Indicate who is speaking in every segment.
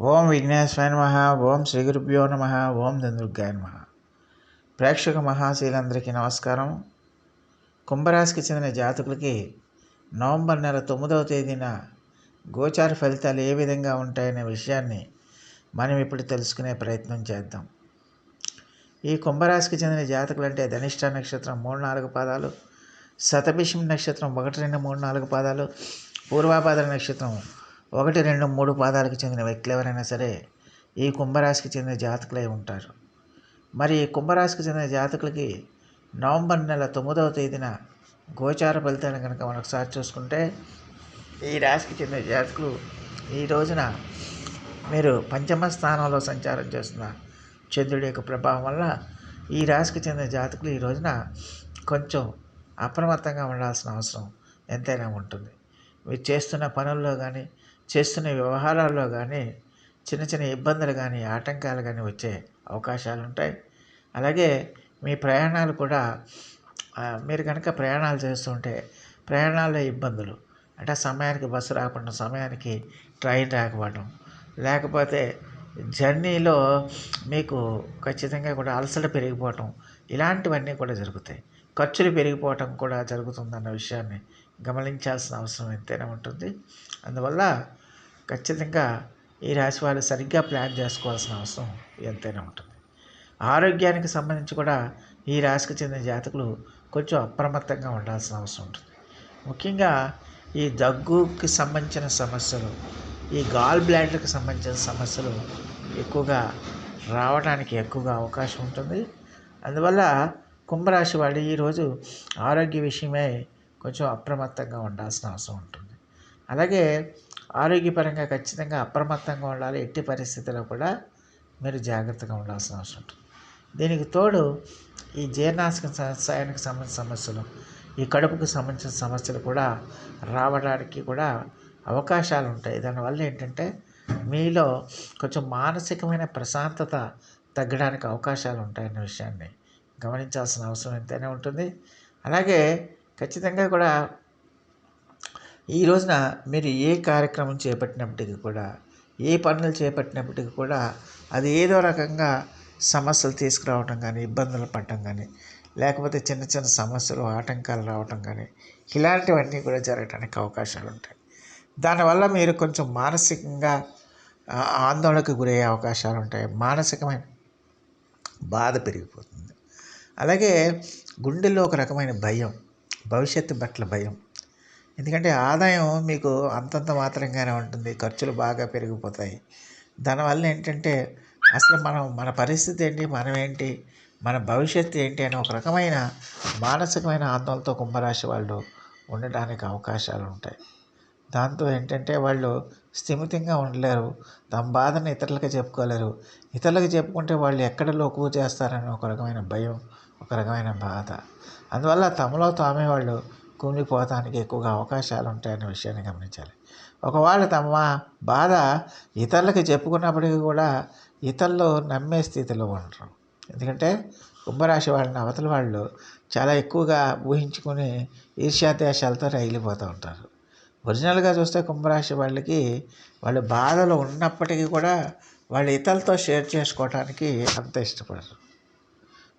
Speaker 1: ఓం విఘ్నేశ్వర నమ ఓం శ్రీ గురుభ్యో నమ ఓం దందుర్గాయ నమ. ప్రేక్షక మహాశీలందరికీ నమస్కారం. కుంభరాశికి చెందిన జాతకులకి నవంబర్ నెల తొమ్మిదవ తేదీన గోచార ఫలితాలు ఏ విధంగా ఉంటాయనే విషయాన్ని మనం ఇప్పుడు తెలుసుకునే ప్రయత్నం చేద్దాం. ఈ కుంభరాశికి చెందిన జాతకులు అంటే ధనిష్ట నక్షత్రం మూడు నాలుగు పాదాలు శతభిషం నక్షత్రం ఒకటి రెండు మూడు నాలుగు పాదాలు పూర్వాపాద నక్షత్రం ఒకటి రెండు మూడు పాదాలకు చెందిన వ్యక్తులు ఎవరైనా సరే ఈ కుంభరాశికి చెందిన జాతకులై ఉంటారు. మరి ఈ కుంభరాశికి చెందిన జాతకులకి నవంబర్ నెల తొమ్మిదవ తేదీన గోచార ఫలితాన్ని కనుక మనం ఒకసారి చూసుకుంటే ఈ రాశికి చెందిన జాతకులు ఈ రోజున మీరు పంచమ స్థానంలో సంచారం చేస్తున్న చంద్రుడి యొక్క ప్రభావం వల్ల ఈ రాశికి చెందిన జాతకులు ఈ రోజున కొంచెం అప్రమత్తంగా ఉండాల్సిన అవసరం ఎంతైనా ఉంటుంది. మీరు చేస్తున్న పనుల్లో కానీ చేస్తున్న వ్యవహారాల్లో కానీ చిన్న చిన్న ఇబ్బందులు కానీ ఆటంకాలు కానీ వచ్చే అవకాశాలు ఉంటాయి అలాగే మీ ప్రయాణాలు కూడా మీరు కనుక ప్రయాణాలు చేస్తుంటే ప్రయాణాల్లో ఇబ్బందులు అంటే సమయానికి బస్సు రాకుండా సమయానికి ట్రైన్ రాకపోవడం లేకపోతే జర్నీలో మీకు ఖచ్చితంగా కూడా అలసట పెరిగిపోవటం ఇలాంటివన్నీ కూడా జరుగుతాయి. ఖర్చులు పెరిగిపోవటం కూడా జరుగుతుందన్న విషయాన్ని గమనించాల్సిన అవసరం ఎంతైనా ఉంటుంది. అందువల్ల ఖచ్చితంగా ఈ రాశి వాళ్ళు సరిగ్గా ప్లాన్ చేసుకోవాల్సిన అవసరం ఎంతైనా ఉంటుంది. ఆరోగ్యానికి సంబంధించి కూడా ఈ రాశికి చెందిన జాతకులు కొంచెం అప్రమత్తంగా ఉండాల్సిన అవసరం ఉంటుంది. ముఖ్యంగా ఈ దగ్గుకి సంబంధించిన సమస్యలు ఈ గాల్ బ్లాడర్కి సంబంధించిన సమస్యలు ఎక్కువగా రావడానికి ఎక్కువగా అవకాశం ఉంటుంది. అందువల్ల కుంభరాశి వాళ్ళు ఈరోజు ఆరోగ్య విషయమై కొంచెం అప్రమత్తంగా ఉండాల్సిన అవసరం ఉంటుంది. అలాగే ఆరోగ్యపరంగా ఖచ్చితంగా అప్రమత్తంగా ఉండాలి ఎట్టి పరిస్థితుల్లో కూడా మీరు జాగ్రత్తగా ఉండాల్సిన అవసరం ఉంటుంది. దీనికి తోడు ఈ జీర్ణాశక సమస్యానికి సంబంధించిన సమస్యలు ఈ కడుపుకు సంబంధించిన సమస్యలు కూడా రావడానికి కూడా అవకాశాలు ఉంటాయి. దానివల్ల ఏంటంటే మీలో కొంచెం మానసికమైన ప్రశాంతత తగ్గడానికి అవకాశాలు ఉంటాయన్న విషయాన్ని గమనించాల్సిన అవసరం ఎంతైనా ఉంటుంది. అలాగే ఖచ్చితంగా కూడా ఈ రోజున మీరు ఏ కార్యక్రమం చేపట్టినప్పటికీ కూడా ఏ పనులు చేపట్టినప్పటికీ కూడా అది ఏదో రకంగా సమస్యలు తీసుకురావటం కానీ ఇబ్బందులు పడటం కానీ లేకపోతే చిన్న చిన్న సమస్యలు ఆటంకాలు రావటం కానీ ఇలాంటివన్నీ కూడా జరగడానికి అవకాశాలు ఉంటాయి. దానివల్ల మీరు కొంచెం మానసికంగా ఆందోళనకు గురయ్యే అవకాశాలు ఉంటాయి. మానసికమైన బాధ పెరిగిపోతుంది. అలాగే గుండెల్లో ఒక రకమైన భయం భవిష్యత్తు పట్ల భయం. ఎందుకంటే ఆదాయం మీకు అంతంత మాత్రంగానే ఉంటుంది. ఖర్చులు బాగా పెరిగిపోతాయి. దానివల్ల ఏంటంటే అసలు మనం మన పరిస్థితి ఏంటి మనం ఏంటి మన భవిష్యత్తు ఏంటి అని ఒక రకమైన మానసికమైన ఆందోళనతో కుంభరాశి వాళ్ళు ఉండడానికి అవకాశాలు ఉంటాయి. దాంతో ఏంటంటే వాళ్ళు స్థిమితంగా ఉండలేరు. తమ బాధను ఇతరులకు చెప్పుకోలేరు. ఇతరులకు చెప్పుకుంటే వాళ్ళు ఎక్కడ లోకువ చేస్తారని ఒక రకమైన భయం ఒక రకమైన బాధ. అందువల్ల తమలో తామే వాళ్ళు కుమిలిపోవటానికి ఎక్కువగా అవకాశాలు ఉంటాయనే విషయాన్ని గమనించాలి. ఒకవేళ తమ బాధ ఇతరులకు చెప్పుకున్నప్పటికీ కూడా ఇతరులు నమ్మే స్థితిలో ఉండరు. ఎందుకంటే కుంభరాశి వాళ్ళని అవతల వాళ్ళు చాలా ఎక్కువగా ఊహించుకొని ఈర్ష్యాద్వేషాలతో రైలిపోతూ ఉంటారు. ఒరిజినల్గా చూస్తే కుంభరాశి వాళ్ళకి వాళ్ళు బాధలు ఉన్నప్పటికీ కూడా వాళ్ళు ఇతరులతో షేర్ చేసుకోవడానికి అంత ఇష్టపడరు.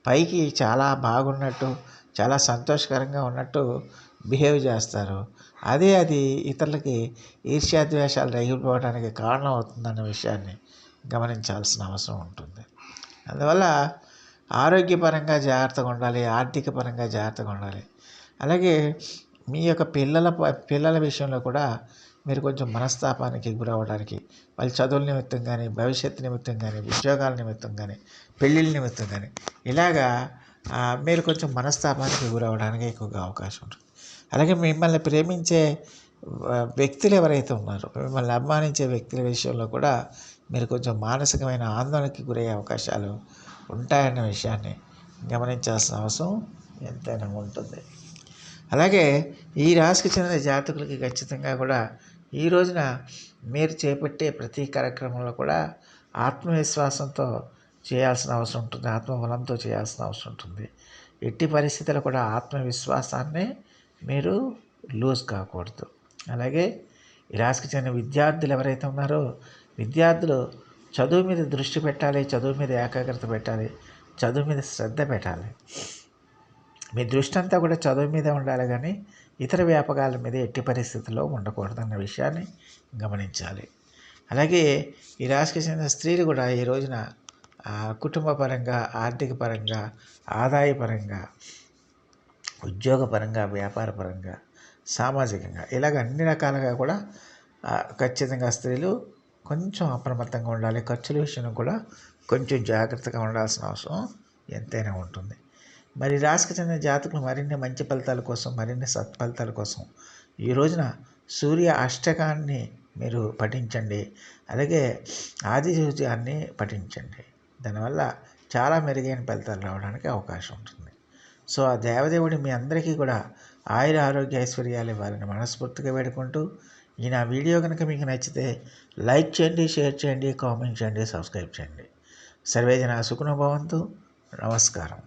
Speaker 1: పైకి చాలా బాగున్నట్టు చాలా సంతోషకరంగా ఉన్నట్టు బిహేవ్ చేస్తారు. అదే అది ఇతరులకి ఈర్ష్యాద్వేషాలు రగిలిపోవడానికి కారణం అవుతుందన్న విషయాన్ని గమనించాల్సిన అవసరం ఉంటుంది. అందువల్ల ఆరోగ్యపరంగా జాగ్రత్తగా ఉండాలి ఆర్థిక పరంగా జాగ్రత్తగా ఉండాలి. అలాగే మీ యొక్క పిల్లల పిల్లల విషయంలో కూడా మీరు కొంచెం మనస్తాపానికి గురవడానికి వాళ్ళ చదువుల నిమిత్తం కానీ భవిష్యత్తు నిమిత్తం కానీ ఉద్యోగాల నిమిత్తం కానీ పెళ్ళిళ్ళ నిమిత్తం కానీ ఇలాగా మీరు కొంచెం మనస్తాపానికి గురవడానికి ఎక్కువగా అవకాశం ఉంటుంది. అలాగే మిమ్మల్ని ప్రేమించే వ్యక్తులు ఎవరైతే ఉన్నారో మిమ్మల్ని అభిమానించే వ్యక్తుల విషయంలో కూడా మీరు కొంచెం మానసికమైన ఆందోళనకి గురయ్యే అవకాశాలు ఉంటాయన్న విషయాన్ని గమనించాల్సిన అవసరం ఎంతైనా ఉంటుంది. అలాగే ఈ రాశికి చెందిన జాతకులకి ఖచ్చితంగా కూడా ఈ రోజున మీరు చేపట్టే ప్రతి కార్యక్రమంలో కూడా ఆత్మవిశ్వాసంతో చేయాల్సిన అవసరం ఉంటుంది ఆత్మబలంతో చేయాల్సిన అవసరం ఉంటుంది. ఎట్టి పరిస్థితుల్లో కూడా ఆత్మవిశ్వాసాన్ని మీరు లూజ్ కాకూడదు. అలాగే ఈ రాశికి చెందిన విద్యార్థులు ఎవరైతే ఉన్నారో విద్యార్థులు చదువు మీద దృష్టి పెట్టాలి చదువు మీద ఏకాగ్రత పెట్టాలి చదువు మీద శ్రద్ధ పెట్టాలి. మీ దృష్టి అంతా కూడా చదువు మీదే ఉండాలి కానీ ఇతర వ్యాపకాల మీద ఎట్టి పరిస్థితుల్లో ఉండకూడదన్న విషయాన్ని గమనించాలి. అలాగే ఈ రాశికి చెందిన స్త్రీలు కూడా ఈ రోజున కుటుంబపరంగా కుటుంబ పరంగా ఆర్థిక పరంగా ఆదాయపరంగా ఉద్యోగపరంగా వ్యాపారపరంగా సామాజికంగా ఇలాగ అన్ని రకాలుగా కూడా ఖచ్చితంగా స్త్రీలు కొంచెం అప్రమత్తంగా ఉండాలి. ఖర్చుల విషయంలో కూడా కొంచెం జాగ్రత్తగా ఉండాల్సిన అవసరం ఎంతైనా ఉంటుంది. మరి రాశికి చెందిన జాతకులు మరిన్ని మంచి ఫలితాల కోసం మరిన్ని సత్ఫలితాల కోసం ఈ రోజున సూర్య అష్టకాన్ని మీరు పఠించండి. అలాగే ఆది సూర్యాన్ని పఠించండి. దానివల్ల చాలా మెరుగైన ఫలితాలు రావడానికి అవకాశం ఉంటుంది. సో ఆ దేవదేవుడు మీ అందరికీ కూడా ఆయుర ఆరోగ్య ఐశ్వర్యాలు ఇవ్వాలని మనస్ఫూర్తిగా వేడుకుంటూ ఈ నా వీడియో కనుక మీకు నచ్చితే లైక్ చేయండి షేర్ చేయండి కామెంట్ చేయండి సబ్స్క్రైబ్ చేయండి. సర్వేజన సుఖనుభవంతు. నమస్కారం.